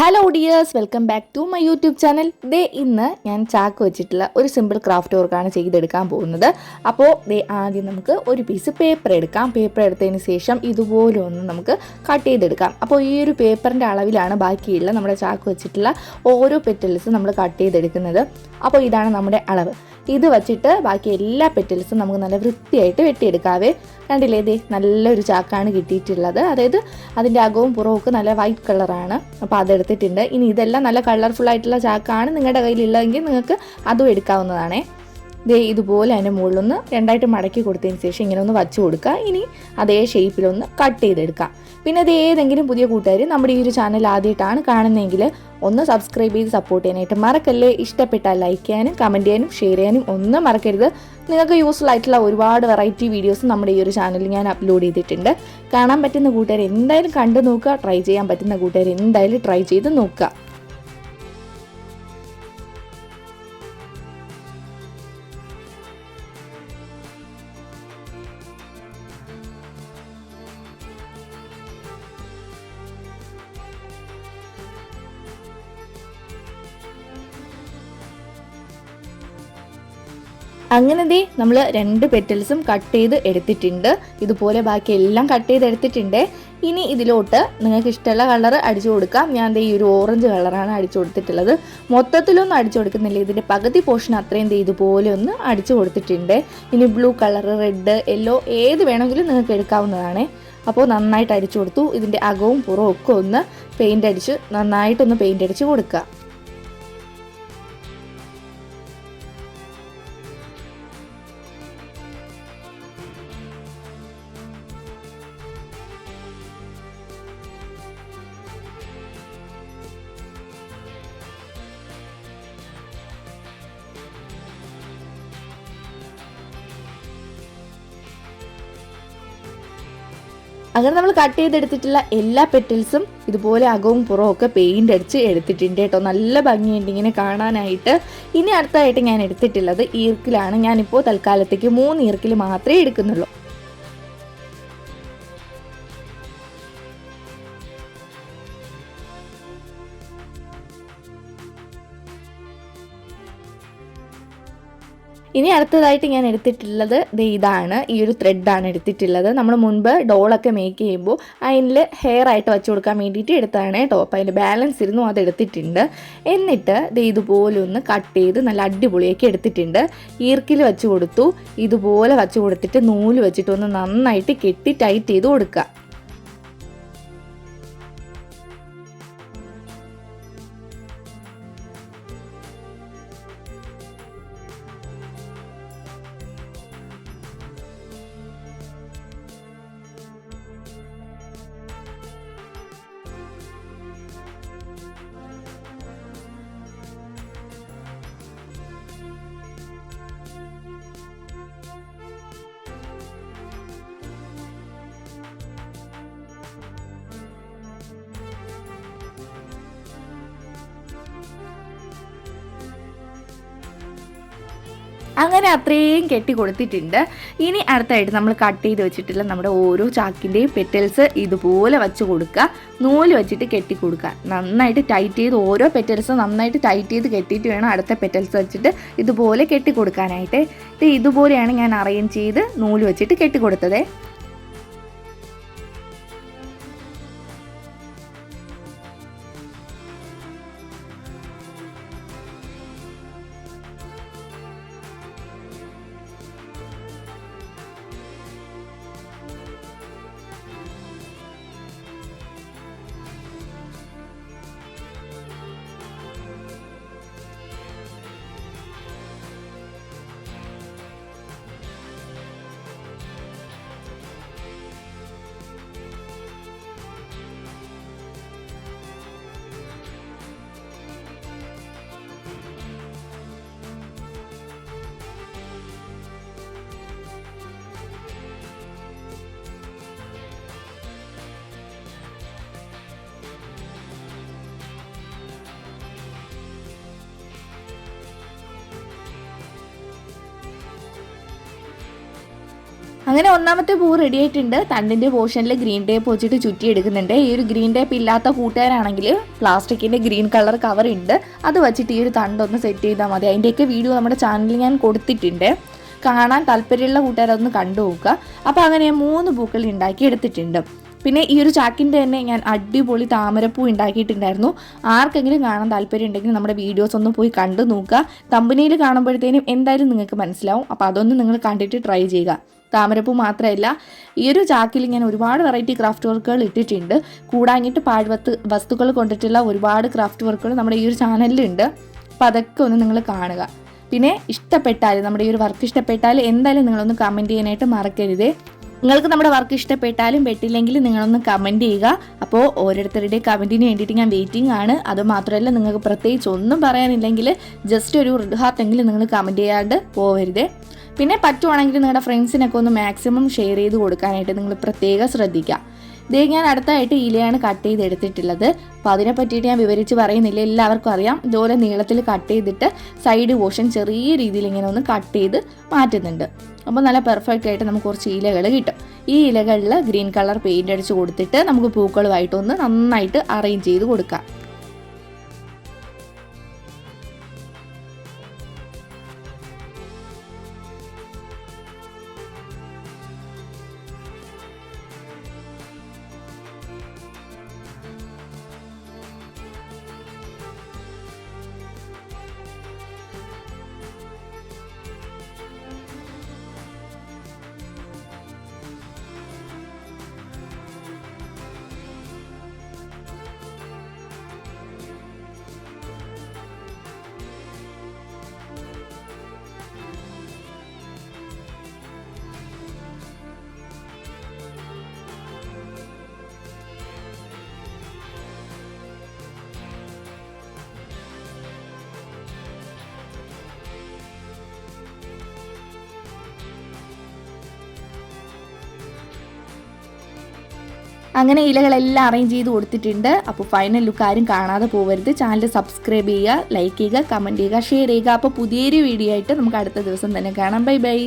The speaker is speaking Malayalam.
Hello dears welcome back to my YouTube channel ദേ ഇന്ന് ഞാൻ ചാക്ക് വെച്ചിട്ടുള്ള ഒരു സിമ്പിൾ ക്രാഫ്റ്റ് വർക്കാണ് ചെയ്തെടുക്കാൻ പോകുന്നത്. അപ്പോൾ ദേ ആദ്യം നമുക്ക് ഒരു പീസ് പേപ്പർ എടുക്കാം. പേപ്പർ എടുത്തതിന് ശേഷം ഇതുപോലെ ഒന്ന് നമുക്ക് കട്ട് ചെയ്തെടുക്കാം. അപ്പോൾ ഈ ഒരു പേപ്പറിന്റെ അളവിലാണ് ബാക്കിയുള്ള നമ്മുടെ ചാക്ക് വെച്ചിട്ടുള്ള ഓരോ പെറ്റൽസ് നമ്മൾ കട്ട് ചെയ്തെടുക്കുന്നത്. അപ്പോൾ ഇതാണ് നമ്മുടെ അളവ്. ഇത് വച്ചിട്ട് ബാക്കി എല്ലാ പെറ്റൽസും നമുക്ക് നല്ല വൃത്തിയായിട്ട് വെട്ടിയെടുക്കാവേ. കണ്ടില്ലേ ഇതേ നല്ലൊരു ചാക്കാണ് കിട്ടിയിട്ടുള്ളത്. അതായത് അതിന്റെ അകവും പുറവും നല്ല വൈറ്റ് കളറാണ് അപ്പോൾ അതെടുത്തിട്ടുണ്ട്. ഇനി ഇതെല്ലാം നല്ല കളർഫുൾ ആയിട്ടുള്ള ചാക്കാണ് നിങ്ങളുടെ കയ്യിലുള്ളതെങ്കിൽ നിങ്ങൾക്ക് അതും എടുക്കാവുന്നതാണേ. ദേ ഇതുപോലെ അതിന്റെ മുകളിലൊന്ന് രണ്ടായിട്ട് മടക്കി കൊടുത്തതിന് ശേഷം ഇങ്ങനെ ഒന്ന് വച്ചു കൊടുക്കുക. ഇനി അതേ ഷേപ്പിലൊന്ന് കട്ട് ചെയ്തെടുക്കുക. പിന്നെ അത് ഏതെങ്കിലും പുതിയ കൂട്ടുകാർ നമ്മുടെ ഈ ഒരു ചാനൽ ആദ്യമായിട്ടാണ് കാണുന്നതെങ്കിൽ ഒന്ന് സബ്സ്ക്രൈബ് ചെയ്ത് സപ്പോർട്ട് ചെയ്യാനായിട്ട് മറക്കല്ലേ. ഇഷ്ടപ്പെട്ടാൽ ലൈക്ക് ചെയ്യാനും കമന്റ് ചെയ്യാനും ഷെയർ ചെയ്യാനും ഒന്നും മറക്കരുത്. നിങ്ങൾക്ക് യൂസ്ഫുൾ ആയിട്ടുള്ള ഒരുപാട് വെറൈറ്റി വീഡിയോസ് നമ്മുടെ ഈ ഒരു ചാനലിൽ ഞാൻ അപ്ലോഡ് ചെയ്തിട്ടുണ്ട്. കാണാൻ പറ്റുന്ന കൂട്ടുകാർ എന്തായാലും കണ്ടു നോക്കുക ട്രൈ ചെയ്യാൻ പറ്റുന്ന കൂട്ടുകാർ എന്തായാലും ട്രൈ ചെയ്ത് നോക്കുക. അങ്ങനെ ദേ നമ്മൾ രണ്ട് പെറ്റൽസും കട്ട് ചെയ്ത് എടുത്തിട്ടുണ്ട്. ഇതുപോലെ ബാക്കി എല്ലാം കട്ട് ചെയ്ത് എടുത്തിട്ടുണ്ട്. ഇനി ഇതിലോട്ട് നിങ്ങൾക്ക് ഇഷ്ടമുള്ള കളർ അടിച്ചു കൊടുക്കാം. ഞാൻ ഈ ഒരു ഓറഞ്ച് കളറാണ് അടിച്ചു കൊടുത്തിട്ടുള്ളത്. മൊത്തത്തിലൊന്നും അടിച്ചു കൊടുക്കുന്നില്ല. ഇതിന്റെ പകുതി പോർഷൻ അത്രയും ദേ ഇതുപോലെ ഒന്ന് അടിച്ചു കൊടുത്തിട്ടുണ്ട്. ഇനി ബ്ലൂ കളർ റെഡ് യെല്ലോ ഏത് വേണമെങ്കിലും നിങ്ങൾക്ക് എടുക്കാവുന്നതാണ്. അപ്പോൾ നന്നായിട്ട് അടിച്ചു കൊടുത്തു. ഇതിന്റെ അകവും പുറവും ഒക്കെ ഒന്ന് പെയിന്റ് അടിച്ച് നന്നായിട്ടൊന്ന് പെയിന്റ് അടിച്ച് കൊടുക്കുക. അങ്ങനെ നമ്മൾ കട്ട് ചെയ്തെടുത്തിട്ടുള്ള എല്ലാ പെറ്റിൽസും ഇതുപോലെ അകവും പുറവും ഒക്കെ പെയിന്റ് അടിച്ച് എടുത്തിട്ടുണ്ട് കേട്ടോ. നല്ല ഭംഗിയുണ്ട് ഇങ്ങനെ കാണാനായിട്ട്. ഇനി അടുത്തായിട്ട് ഞാൻ എടുത്തിട്ടുള്ളത് ഈർക്കിലാണ്. ഞാനിപ്പോൾ തൽക്കാലത്തേക്ക് മൂന്ന് ഈർക്കിൽ മാത്രമേ എടുക്കുന്നുള്ളൂ. ഇനി അടുത്തതായിട്ട് ഞാൻ എടുത്തിട്ടുള്ളത് ദേ ഇതാണ് ഈ ഒരു ത്രെഡാണ് എടുത്തിട്ടുള്ളത്. നമ്മൾ മുൻപ് ഡോളൊക്കെ മേക്ക് ചെയ്യുമ്പോൾ അതിൽ ഹെയർ ആയിട്ട് വെച്ച് കൊടുക്കാൻ വേണ്ടിയിട്ട് എടുത്തതാണ് കേട്ടോ. അപ്പോൾ അതിന്റെ ബാലൻസ് ഇരുന്നു അത് എടുത്തിട്ടുണ്ട്. എന്നിട്ട് ദേ ഇതുപോലെ ഒന്ന് കട്ട് ചെയ്ത് നല്ല അടിപൊളിയാക്കി എടുത്തിട്ടുണ്ട്. ഈർക്കിൽ വെച്ച് കൊടുത്തു ഇതുപോലെ വെച്ച് കൊടുത്തിട്ട് നൂൽ വെച്ചിട്ട് ഒന്ന് നന്നായിട്ട് കെട്ടി ടൈറ്റ് ചെയ്ത് കൊടുക്കുക. അങ്ങനെ അത്രയും കെട്ടി കൊടുത്തിട്ടുണ്ട്. ഇനി അടുത്തായിട്ട് നമ്മൾ കട്ട് ചെയ്ത് വെച്ചിട്ടുള്ള നമ്മുടെ ഓരോ ചാക്കിന്റെയും പെറ്റൽസ് ഇതുപോലെ വെച്ച് കൊടുക്കുക. നൂൽ വെച്ചിട്ട് കെട്ടി കൊടുക്കുക. നന്നായിട്ട് ടൈറ്റ് ചെയ്ത് ഓരോ പെറ്റൽസും നന്നായിട്ട് ടൈറ്റ് ചെയ്ത് കെട്ടിയിട്ട് വേണം അടുത്ത പെറ്റൽസ് വെച്ചിട്ട് ഇതുപോലെ കെട്ടി കൊടുക്കാനായിട്ട്. ഇത് ഇതുപോലെയാണ് ഞാൻ അറേഞ്ച് ചെയ്ത് നൂൽ വെച്ചിട്ട് കെട്ടി കൊടുത്തത്. അങ്ങനെ ഒന്നാമത്തെ പൂ റെഡി ആയിട്ടുണ്ട്. തണ്ടിന്റെ പോർഷനിൽ ഗ്രീൻ ടേപ്പ് വെച്ചിട്ട് ചുറ്റി എടുക്കുന്നുണ്ട് ഈ ഒരു ഗ്രീൻ ടേപ്പ് ഇല്ലാത്ത കൂട്ടുകാരാണെങ്കിൽ പ്ലാസ്റ്റിക്കിന്റെ ഗ്രീൻ കളർ കവർ ഉണ്ട്. അത് വെച്ചിട്ട് ഈ ഒരു തണ്ടൊന്ന് സെറ്റ് ചെയ്താൽ മതി. അതിന്റെയൊക്കെ വീഡിയോ നമ്മുടെ ചാനലിൽ ഞാൻ കൊടുത്തിട്ടുണ്ട്. കാണാൻ താല്പര്യമുള്ള കൂട്ടുകാരതൊന്ന് കണ്ടു നോക്കുക. അപ്പോൾ അങ്ങനെ മൂന്ന് പൂക്കൾ ഉണ്ടാക്കി എടുത്തിട്ടുണ്ട്. പിന്നെ ഈ ഒരു ചാക്കിന്റെ തന്നെ ഞാൻ അടിപൊളി താമരപ്പൂ ഉണ്ടാക്കിയിട്ടുണ്ടായിരുന്നു. ആർക്കെങ്കിലും കാണാൻ താല്പര്യം ഉണ്ടെങ്കിൽ നമ്മുടെ വീഡിയോസ് ഒന്ന് പോയി കണ്ടു നോക്കുക. കമ്പനിയിൽ കാണുമ്പോഴത്തേനും എന്തായാലും നിങ്ങൾക്ക് മനസ്സിലാവും. അപ്പോൾ അതൊന്ന് നിങ്ങൾ കണ്ടിട്ട് ട്രൈ ചെയ്യുക. താമരപ്പൂ മാത്രമല്ല ഈ ഒരു ചാക്കിൽ ഇങ്ങനെ ഒരുപാട് വെറൈറ്റി ക്രാഫ്റ്റ് വർക്കുകൾ ഇട്ടിട്ടുണ്ട്. കൂടാഞ്ഞിട്ട് പാഴ്വത്ത് വസ്തുക്കൾ കൊണ്ടിട്ടുള്ള ഒരുപാട് ക്രാഫ്റ്റ് വർക്കുകൾ നമ്മുടെ ഈ ഒരു ചാനലിലുണ്ട് അപ്പോൾ അതൊക്കെ ഒന്ന് നിങ്ങൾ കാണുക. പിന്നെ ഇഷ്ടപ്പെട്ടാൽ നമ്മുടെ ഈ ഒരു വർക്ക് ഇഷ്ടപ്പെട്ടാൽ എന്തായാലും നിങ്ങളൊന്ന് കമന്റ് ചെയ്യാനായിട്ട് മറക്കരുത്. നിങ്ങൾക്ക് നമ്മുടെ വർക്ക് ഇഷ്ടപ്പെട്ടാലും പെട്ടില്ലെങ്കിലും നിങ്ങളൊന്ന് കമന്റ് ചെയ്യുക. അപ്പോൾ ഓരോരുത്തരുടെ കമന്റിന് വേണ്ടിയിട്ട് ഞാൻ വെയിറ്റിംഗ് ആണ്. അതുമാത്രമല്ല നിങ്ങൾക്ക് പ്രത്യേകിച്ച് ഒന്നും പറയാനില്ലെങ്കിൽ ജസ്റ്റ് ഒരു ഹാർട്ടെങ്കിലും നിങ്ങൾ കമന്റ് ചെയ്യാണ്ട് പോവരുത്. പിന്നെ പറ്റുവാണെങ്കിൽ നിങ്ങളുടെ ഫ്രണ്ട്സിനൊക്കെ ഒന്ന് മാക്സിമം ഷെയർ ചെയ്ത് കൊടുക്കാനായിട്ട് നിങ്ങൾ പ്രത്യേകം ശ്രദ്ധിക്കുക. ഇതേ ഞാൻ അടുത്തായിട്ട് ഇലയാണ് കട്ട് ചെയ്ത് എടുത്തിട്ടുള്ളത് അപ്പോൾ അതിനെ പറ്റിയിട്ട് ഞാൻ വിവരിച്ച് പറയുന്നില്ല. എല്ലാവർക്കും അറിയാം. ഇതുപോലെ നീളത്തിൽ കട്ട് ചെയ്തിട്ട് സൈഡ് പോർഷൻ ചെറിയ രീതിയിൽ ഇങ്ങനെ ഒന്ന് കട്ട് ചെയ്ത് മാറ്റുന്നുണ്ട്. അപ്പോൾ നല്ല പെർഫെക്റ്റ് ആയിട്ട് നമുക്ക് കുറച്ച് ഇലകൾ കിട്ടും. ഈ ഇലകളിൽ ഗ്രീൻ കളർ പെയിന്റ് അടിച്ച് കൊടുത്തിട്ട് നമുക്ക് പൂക്കളുമായിട്ടൊന്ന് നന്നായിട്ട് അറേഞ്ച് ചെയ്ത് കൊടുക്കാം. അങ്ങനെ ഇലകളെല്ലാം അറേഞ്ച് ചെയ്ത് കൊടുത്തിട്ടുണ്ട്. അപ്പോൾ ഫൈനൽ ലുക്ക് ആരും കാണാതെ പോകരുത് ചാനൽ സബ്സ്ക്രൈബ് ചെയ്യുക ലൈക്ക് ചെയ്യുക കമന്റ് ചെയ്യുക ഷെയർ ചെയ്യുക. അപ്പോൾ പുതിയൊരു വീഡിയോ ആയിട്ട് നമുക്ക് അടുത്ത ദിവസം തന്നെ കാണാം. Bye bye